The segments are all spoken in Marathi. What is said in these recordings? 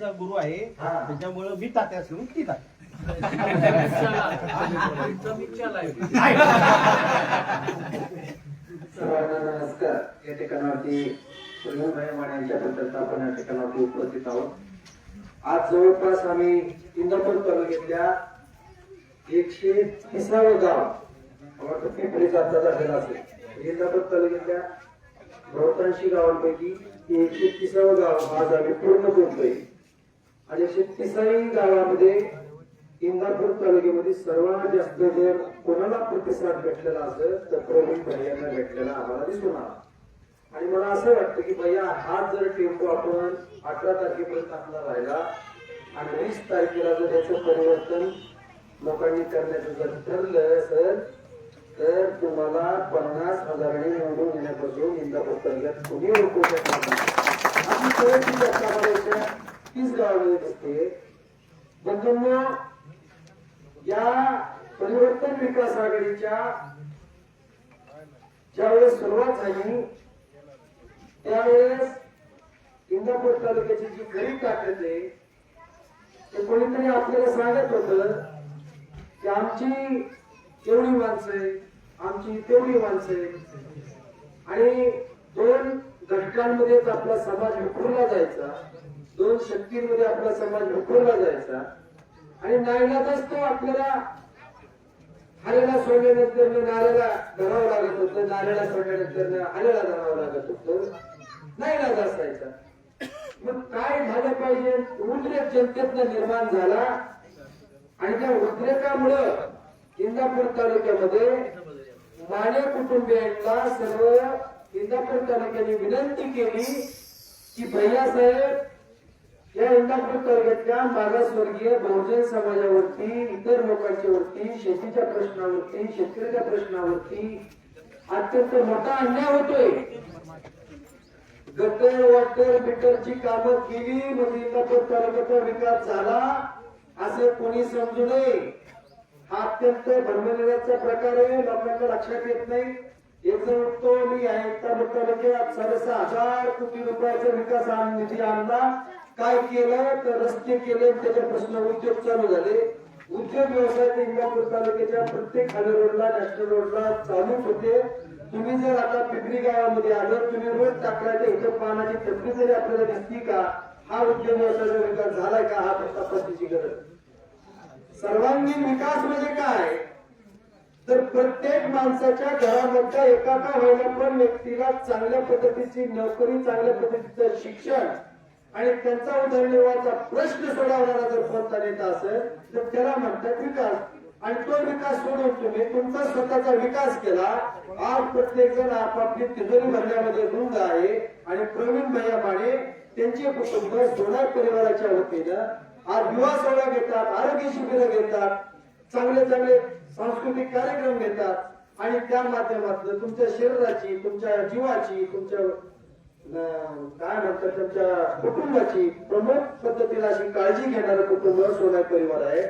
तात्यांचा गुरु आहे. हा. त्याच्यामुळं मी तात्या असून ती तात्या. सर्वांना नमस्कार. या ठिकाणावरती माने यांच्याबद्दल आपण या ठिकाणावरती उपस्थित आहोत. आज जवळपास आम्ही इंदापूर तालुक्यातल्या एकशे तिसावं गाव पिंपरीचा आता झालेला असेल. इंदापूर तालुक्यातल्या बहुतांशी गावांपैकी एकशे तिसावं गाव आज आम्ही पूर्ण बोलतोय आणि असे तिसाई गावामध्ये इंदापूर तालुक्यामध्ये सर्वात जास्त जर कोणाला प्रतिसाद भेटलेला असेल तर प्रवीण भैयांना भेटलेला आम्हाला दिसून आला. आणि मला असं वाटतं की भैया हा जर टेम्पो आपण अठरा तारखेपर्यंत आपला राहिला आणि वीस तारखेला जर याचं परिवर्तन लोकांनी करण्याचं जर ठरलं असेल तर तुम्हाला पन्नास हजारांनी निवडून येण्यापासून इंदापूर तालुक्यात कोणी ओळखू शकणार नाही तीच गावामध्ये दिसते बंधूंना या परिवर्तन विकास आघाडीच्या ज्यावेळेस सुरुवात झाली त्यावेळेस इंदापूर तालुक्याची जी खरी ताकद आहे ते कोणीतरी आपल्याला सांगत होत की आमची तेवढी माणसं आहे आमची तेवढी माणसं आहे आणि दोन घटकांमध्येच आपला समाज विखुरला जायचा. दोन शक्तींमध्ये आपला समाज विखुरला जायचा. आणि नायलाच तो आपल्याला हालेला सोडल्यानंतर नाल्याला धरावं लागत होतं. नाल्याला सोडल्यानंतर हालेला धरावं लागत होतं. नाईलाज असायचा. मग काय झालं पाहिजे? उद्रेक जनतेतनं निर्माण झाला. आणि त्या उद्रेकामुळं इंदापूर तालुक्यामध्ये माने कुटुंबियांना सर्व इंदापूर तालुक्याने विनंती केली की भैया साहेब या इंदापूर तालुक्यातल्या मागासवर्गीय बहुजन समाजावरती इतर लोकांच्या वरती शेतीच्या प्रश्नावरती शेतकऱ्याच्या प्रश्नावरती अत्यंत मोठा अन्याय होतोय. गटर वॉटर मीटरची कामं केली म्हणजे इंदापूर तालुक्याचा विकास झाला असे कोणी समजू नये. हा अत्यंत भरमलेल्याचा प्रकार आहे. लोकांना लक्षात येत नाही. याचं जण उठतो मी आहे. इंदापूर तालुक्यात साडेसहा हजार कोटी रुपयाचा विकास निधी आणला. काय केलं? तर रस्ते केले त्याचे प्रश्न उद्योग चालू झाले. उद्योग व्यवसाय इंदापूर तालुक्याच्या प्रत्येक खाली रोडला नॅशनल रोडला चालूच होते. तुम्ही जर आता पिंपरी गावामध्ये आलं तुम्ही रोज टाकल्याच्या इथं पानाची टपरी जरी आपल्याला दिसती का हा उद्योग व्यवसायाचा विकास झालाय का हा तपासण्याची गरज. सर्वांगीण विकास म्हणजे काय? तर प्रत्येक माणसाच्या घरामधल्या एका व्हायला पण व्यक्तीला चांगल्या पद्धतीची नोकरी चांगल्या पद्धतीचं शिक्षण आणि त्यांचा उदरनिर्वाहाचा प्रश्न सोडवणारा जर कोणता नेता असेल तर त्याला म्हणतात विकास. आणि तो विकास सोडून तुम्ही तुमचा स्वतःचा विकास केला. आज प्रत्येक जण आपापली तिजोरी भरण्यामध्ये गुंग आहे. आणि प्रवीण भैया माने त्यांचे कुटुंब सोनार परिवाराच्या वतीनं आज युवा सोहळा घेतात आरोग्य शिबिरं घेतात चांगले चांगले सांस्कृतिक कार्यक्रम घेतात. आणि त्या माध्यमातून तुमच्या शरीराची तुमच्या जीवाची तुमच्या काय म्हणतात त्यांच्या कुटुंबाची प्रमुख पद्धतीला अशी काळजी घेणारं कुटुंब सोना परिवार आहे.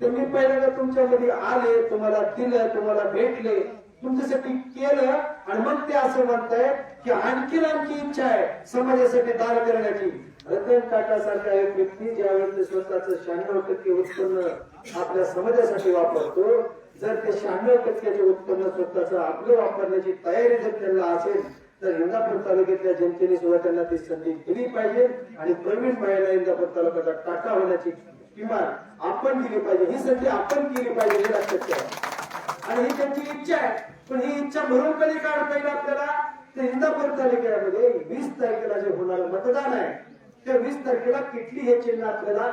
त्यांनी पहिल्यांदा तुमच्यामध्ये आले तुम्हाला दिलं तुम्हाला भेटले तुमच्यासाठी केलं आणि मग ते असं म्हणताय की आणखीन आमची इच्छा आहे समाजासाठी दान करण्याची. रतन टाटा सारखा एक व्यक्ती ज्यावेळेस ते स्वतःच शहाण्णव टक्के उत्पन्न आपल्या समाजासाठी वापरतो जर ते शहाण्णव टक्क्याचे उत्पन्न स्वतःच आपलं वापरण्याची तयारी जर त्यांना असेल तर इंदापूर तालुक्यातल्या जनतेने सुद्धा त्यांना ती संधी दिली पाहिजे आणि प्रवीण भाईला इंदापूर तालुक्याचा टाका होण्याची किमान आपण दिली पाहिजे. ही संधी आपण केली पाहिजे हे लक्षात ठेवा. आणि ही त्यांची इच्छा आहे. पण ही इच्छा भरून कधी काढता येईल आपल्याला? तर इंदापूर तालुक्यामध्ये वीस तारखेला जे होणार मतदान आहे त्या वीस तारखेला किटली हे चिन्ह आपल्याला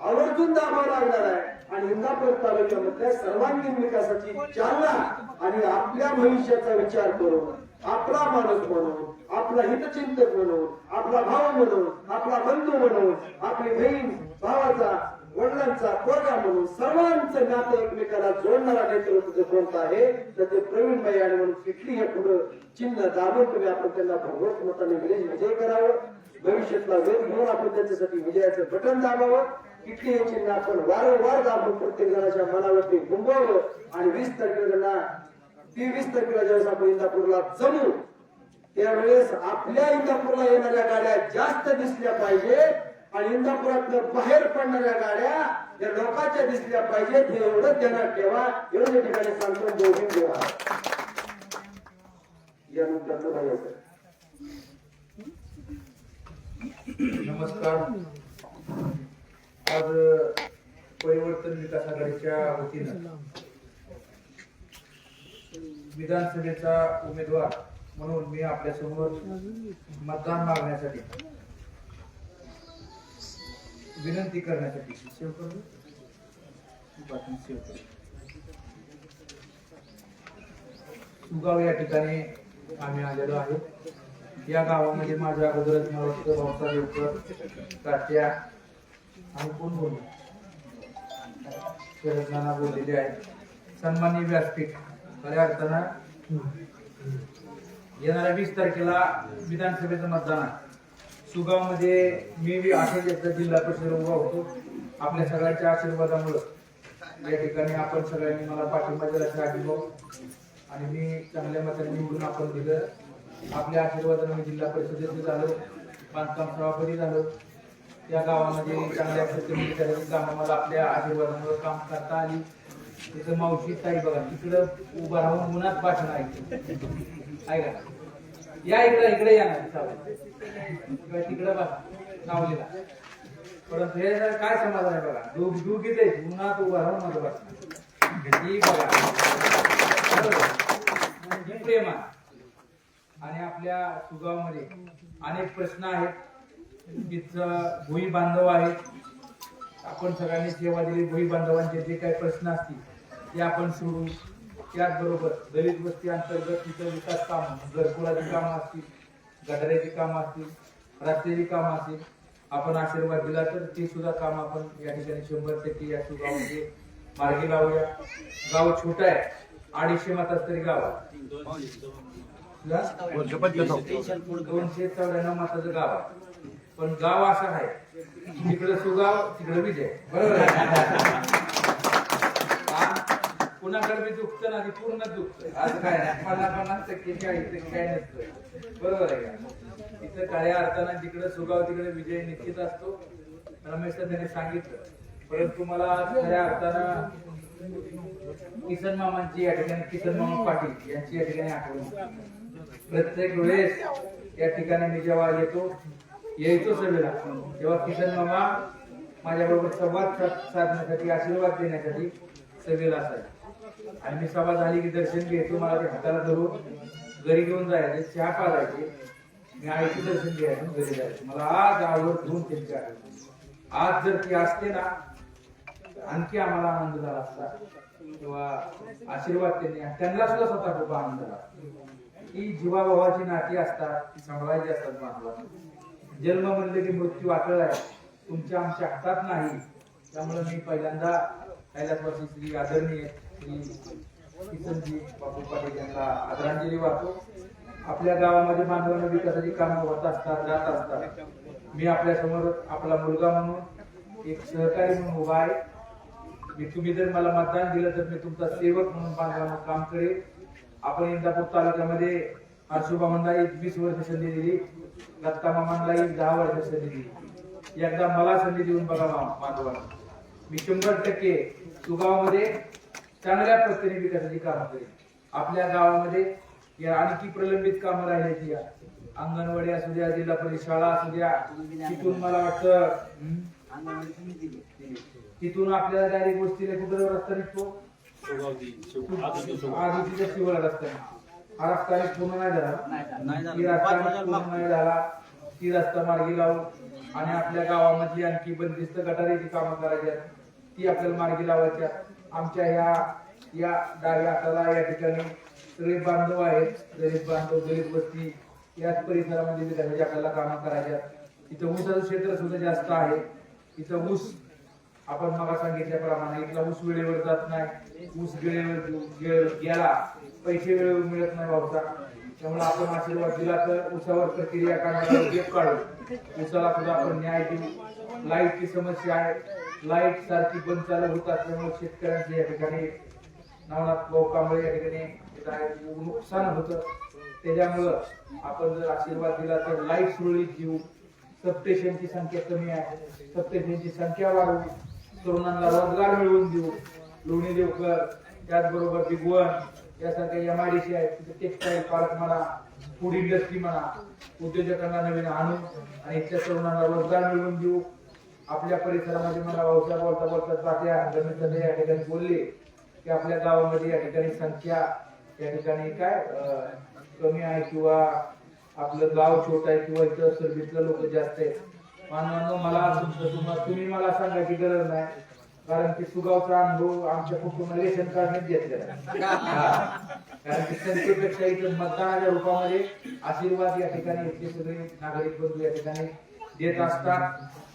आवर्जून दाबावं लागणार आहे. आणि इंदापूर तालुक्यामधल्या सर्वांगीण विकासाची चालना आणि आपल्या भविष्याचा विचार करून आपला माणूस म्हणून आपला हितचिंतक म्हणून आपला भाव म्हणून आपला बंधू म्हणून आपली बहीण भावाचा वडिलांचा पोरगा म्हणून सर्वांचं नातं एकमेकाला जोडणारा नेतृत्व जर आहे तर ते प्रवीण भाई आणि म्हणून किटली हे पुढं चिन्ह दाबून तुम्ही आपण त्यांना भगवत मताने विजय विजय करावं. भविष्यातला वेध घेऊन आपण त्याच्यासाठी विजयाचं बटन दाबावं. किटली हे चिन्ह आपण वारंवार दाबून प्रत्येक जणाच्या मनावरती गुंबवलं आणि वीस तारखेला तेवीस तारखेला ज्यावेळेस आपण इंदापूरला जमू त्यावेळेस आपल्या इंदापूरला येणाऱ्या गाड्या जास्त दिसल्या पाहिजे आणि इंदापुरातनं बाहेर पडणाऱ्या गाड्या या लोकांच्या दिसल्या पाहिजेत हे एवढं ध्यानात ठेवा. एवढं या ठिकाणी सांगतो दोन्ही देवा यानंतर नमस्कार. आज परिवर्तन विकास आघाडीच्या वतीनं विधानसभेचा उमेदवार म्हणून मी आपल्यासमोर मतदान मागण्यासाठी विनंती करण्यासाठी सेव करतो सुगाव या ठिकाणी आम्ही आलेलो आहे. या गावामध्ये माझ्या अगोदरच मला भावसा देवकर तात्या आणि कोण बोलू? शरद नाना बोललेले आहेत. सन्माननीय व्यासपीठ. खऱ्या अर्थानं येणाऱ्या वीस तारखेला विधानसभेचं मतदान आहे. सुगावमध्ये मी बी असेच जिल्हा परिषद उभा होतो. आपल्या सगळ्यांच्या आशीर्वादामुळं या ठिकाणी आपण सगळ्यांनी मला पाठिंबा दिला अनुभव. आणि मी चांगल्या मताने निवडून आपण दिलं. आपल्या आशीर्वादाने मी जिल्हा परिषदेचे झालो. बांधकाम सभापती झालो. त्या गावामध्ये चांगल्या पद्धतीने कामं मला आपल्या आशीर्वादामुळे काम करता आली. तिथं मावशी ताई बघा तिकडं उभं राहून उन्हात भाषण ऐकते. ऐका या इकडे इकडे या ना तिकडे बघा सावलीला. परंतु हे काय समाधान आहे बघा? दोघ दोघीच आहेत उन्हात उभं राहून माझं भाषण ही बघा. म्हणजे बरोबर. ही आणि आपल्या सुगावमध्ये अनेक प्रश्न आहेत. तिथं भुई बांधव आहेत. आपण सगळ्यांनी सेवा दिली भुई बांधवांचे जे काही प्रश्न असतील ते आपण सोडू त्याचबरोबर दलित वस्ती अंतर्गत तिथं विकास कामं घरकुलाची कामं असतील गटाराची कामं असतील रस्त्याची कामं असतील आपण आशीर्वाद दिला तर ते सुद्धा काम आपण या ठिकाणी शंभर टक्के या गावामध्ये मार्गी लावूया. गाव छोटं आहे. अडीचशे मतात तरी गाव दोनशे चौऱ्याण्णव मताचं गाव आहे. पण गाव असं आहे. तिकडं सुगाव तिकडं विजय. बरोबर आहे? कुणाकडे बी दुखतं ना ते पूर्ण दुखतं. आज काय नाही पन्नास पन्नास टक्के काय टक्के काय नसतं. बरोबर आहे का? इथं काळ्या अर्थानं जिकडे सुगाव तिकडे विजय निश्चित असतो. रमेश त्याने सांगितलं. परंतु मला खऱ्या अर्थानं किसन मामांची या ठिकाणी किसन मामा पाटील यांची या ठिकाणी आठवण प्रत्येक वेळेस या ठिकाणी मी जेव्हा येतो यायचो सभेला तेव्हा किसन मामा माझ्या बरोबर संवाद साधण्यासाठी आशीर्वाद देण्यासाठी सभेला असायचा. आणि मी सभा झाली की दर्शन घेतो मला ते हाताला धरून घरी घेऊन जायचे चहा पाहायचे मी आईचं दर्शन घ्यायचं घरी जायचं. मला आज आवड घेऊन त्यांची आठवण. आज जर ती असते ना आणखी आम्हाला आनंद झाला असता. किंवा आशीर्वाद त्यांनी त्यांना सुद्धा स्वतः खूप आनंद झाला. ही जीवाभावाची नाती असतात ती सांभाळायची असतात मानवाला जन्म म्हणले की मृत्यू आकळ आहे. तुमच्या आमच्या हातात नाही. त्यामुळे मी पहिल्यांदा कैलासवासी श्री आदरणीय बापू पाटील यांना आदरांजली वाहतो आपल्या गावामध्ये मानवानं विकासाची कामं होत असतात जात असतात. मी आपल्यासमोर आपला मुलगा म्हणून एक सहकारी म्हणून उभा आहे. मी तुम्ही जर मला मतदान दिलं तर मी तुमचा सेवक म्हणून बांधवांना काम करेल. आपण इंदापूर तालुक्यामध्ये हर्षुबा म्हणला एक वीस वर्ष संधी दिली दत्ता मामांना एक दहा वर्ष संधी दिली. एकदा मला संधी देऊन बघा मा- मी शंभर टक्के सुगावामध्ये चांगल्या पद्धतीने विकासाची कामं करेल आपल्या गावामध्ये या आणखी प्रलंबित कामं राहिल्याची या. अंगणवाडी असू द्या जिल्हा परिषद शाळा असू द्या तिथून मला वाटतं? तिथून आपल्याला डायरेक्ट गोष्टीला कुठं रस्ता निघतो? आधीच्या शिवला रस्ता हा रस्ता पूर्ण नाही झाला. ती रस्ता नाही झाला. ती रस्ता मार्गी लावून आणि आपल्या गावामधली आणखी बंदिस्त गटारीची कामं करायची. ती आपल्याला मार्गी लावायच्या आमच्या या या डाव्या हाताला या ठिकाणी गरीब बांधव आहेत. गरीब बांधव गरीब वस्ती याच परिसरामध्ये विकासाची आपल्याला कामं करायच्या. इथं ऊसाचं क्षेत्र सुद्धा जास्त आहे. इथं ऊस आपण मला सांगितल्याप्रमाणे इथला ऊस वेळेवर जात नाही. ऊस वेळेवर गेला पैसे वेळेवर मिळत नाही भाऊचा त्यामुळे आपण आशीर्वाद दिला तर ऊसावर प्रक्रिया करण्याला उद्योग काढू. ऊसाला सुद्धा आपण न्याय देऊ. लाईटची समस्या आहे. लाइट सारखी बंद चालू होत असल्यामुळे शेतकऱ्यांचे या ठिकाणी नवनाथ भाऊ कांबळे या ठिकाणी नुकसान होतं. त्याच्यामुळं आपण जर आशीर्वाद दिला तर लाइट सुरळीत देऊ सबस्टेशनची संख्या कमी आहे. सबस्टेशनची संख्या वाढवू. तरुणांना रोजगार मिळवून देऊ. लोणी देवकर त्याचबरोबर दिगवण यासारख्या एम आय डी सी आहेत. तिथे टेक्सटाईल पार्क म्हणा फूड इंडस्ट्री म्हणा उद्योजकांना नवीन आणू आणि इथल्या तरुणांना रोजगार मिळवून देऊ. आपल्या परिसरामध्ये मला भाऊच्या बोलता बोलता तात्या गणेश या ठिकाणी बोलले की आपल्या गावामध्ये या ठिकाणी संख्या या ठिकाणी काय कमी आहे किंवा आपलं गाव छोट आहे किंवा इतर सर्व्हिसला लोक जास्त आहेत. मानवांनो मला तुमचं तुम्हाला तुम्ही मला सांगायची गरज नाही. कारण की सुगावचा अनुभव आमच्या कुटुंबाने रेशन कार्डनेच घेतलेला कारण की संख्येपेक्षा इथं मतदानाच्या रूपामध्ये आशीर्वाद या ठिकाणी इथले सगळे नागरिक बंधू या ठिकाणी देत असतात.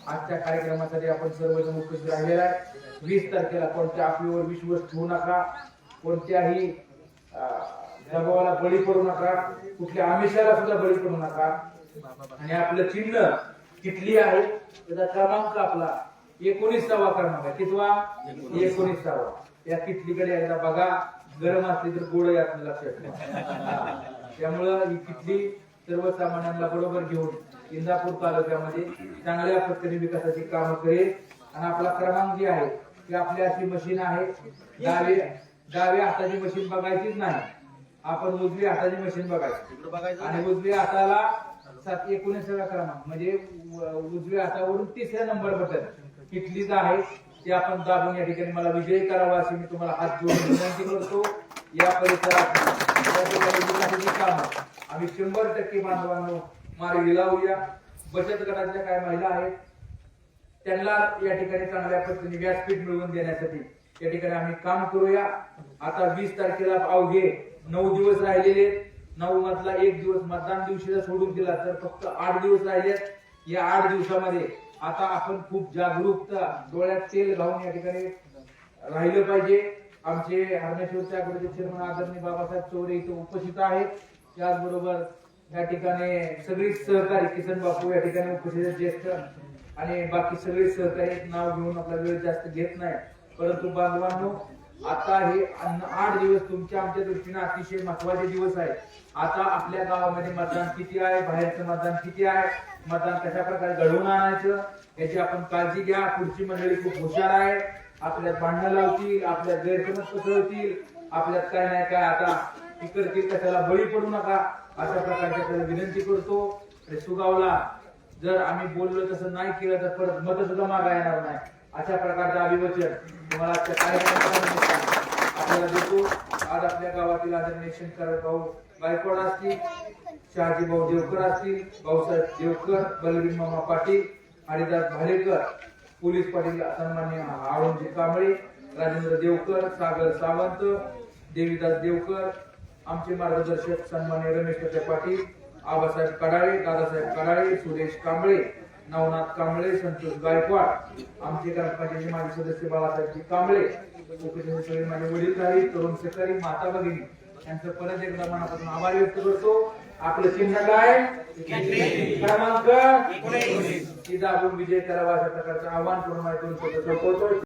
आजच्या कार्यक्रमासाठी आपण सर्वजण उपस्थित राहिलेला आहे. वीस तारखेला कोणत्या आपलीवर विश्वास ठेवू नका कोणत्याही दबावाला बळी पडू नका कुठल्या आमिषाला सुद्धा बळी पडू नका. आणि आपलं चिन्ह किटली आहे त्याचा क्रमांक आपला एकोणीसावा क्रमांक आहे. कितवा? एकोणीसावा. या किटलीकडे एकदा बघा गरम असली तर गोड यातनं लक्षात त्यामुळं ही किटली सर्वसामान्यांना बरोबर घेऊन इंदापूर तालुक्यामध्ये चांगल्या पद्धतीने विकासाची कामं करेल. आणि आपला क्रमांक जे आहे ते आपली अशी मशीन आहे. डावे डाव्या हाताची मशीन बघायचीच नाही. आपण उजव्या हाताची मशीन बघायची. आणि उजव्या हाताला सात एकोणीसाव्या क्रमांक. म्हणजे उजव्या हातावरून तिसऱ्या नंबर बटन किटलीच आहे. ते आपण दाबून या ठिकाणी मला विजयी करावा अशी मी तुम्हाला हात जोडून विनंती करतो. या परिसरात आम्ही शंभर टक्के बांधवांनो मार्गी लावूया. बचत गटातल्या काय महिला आहेत. त्यांना या ठिकाणी चांगल्या पद्धतीने व्यासपीठ मिळवून देण्यासाठी या ठिकाणी आम्ही काम करूया. आता वीस तारखेला अवघे नऊ दिवस राहिलेले नऊ मधला एक दिवस मतदान दिवशीला सोडून दिला तर फक्त आठ दिवस राहिलेत या आठ दिवसामध्ये आता आपण खूप जागरूकता डोळ्यात तेल घालून या ठिकाणी राहिलं पाहिजे. आमचे हरमेश्वरच्या अग्रज चेअरमन आदरणीय बाबासाहेब चौरे इथे उपस्थित आहेत. त्याचबरोबर या ठिकाणी सगळी सहकारी किसन बापू या ठिकाणी उपस्थित ज्येष्ठ. आणि बाकी सगळे सहकारी नाव घेऊन आपला वेळ जास्त घेत नाही. परंतु बांधवांनो आता हे आठ दिवस तुमच्या आमच्या दृष्टीने अतिशय महत्त्वाचे दिवस आहे. आता आपल्या गावामध्ये मतदान किती आहे? बाहेरचं मतदान किती आहे? मतदान कशा प्रकारे घडवून आणायचं? याची आपण काळजी घ्या. पुढची मंडळी खूप हुशार आहे. आपल्यात भांडणं लावतील आपल्यात गैरसमज पसरवतील. आपल्यात काय नाही काय आता इकडतील कशाला बळी पडू नका. अशा प्रकारच्या विनंती करतो. आणि सुगावला जर आम्ही बोललो तसं नाही केलं तर परत मत सुद्धा मागा येणार नाही. अशा प्रकारचं अभिवचन तुम्हाला आपल्याला देतो. आज आपल्या गावातील आदरणीय शंकर भाऊ गायकवाड असतील शहाजी भाऊ देवकर असतील भाऊसाहेब देवकर बलवीन मामा पाटील हरिदास भालेकर पोलीस पाटील सन्मान्य आळूजी कांबळे राजेंद्र देवकर सागर सावंत देवीदास देवकर आमचे मार्गदर्शक सन्मान्य रमेश पाटील आबासाहेब कडाळे दादासाहेब कडाळे सुरेश कांबळे नवनाथ कांबळे संतोष गायकवाड आमचे ग्रामपंचायतीचे माजी सदस्य बाळासाहेबजी कांबळे उपस्थित माझे माझे वडीलधारी तरुण शेतकरी माता भगिनी. यांचं परत एकदा मनापासून आभार व्यक्त करतो. आपलं चिन्ह काय? क्रमांक दाबून विजय करावा अशा प्रकारचं आव्हान करून माहिती दोन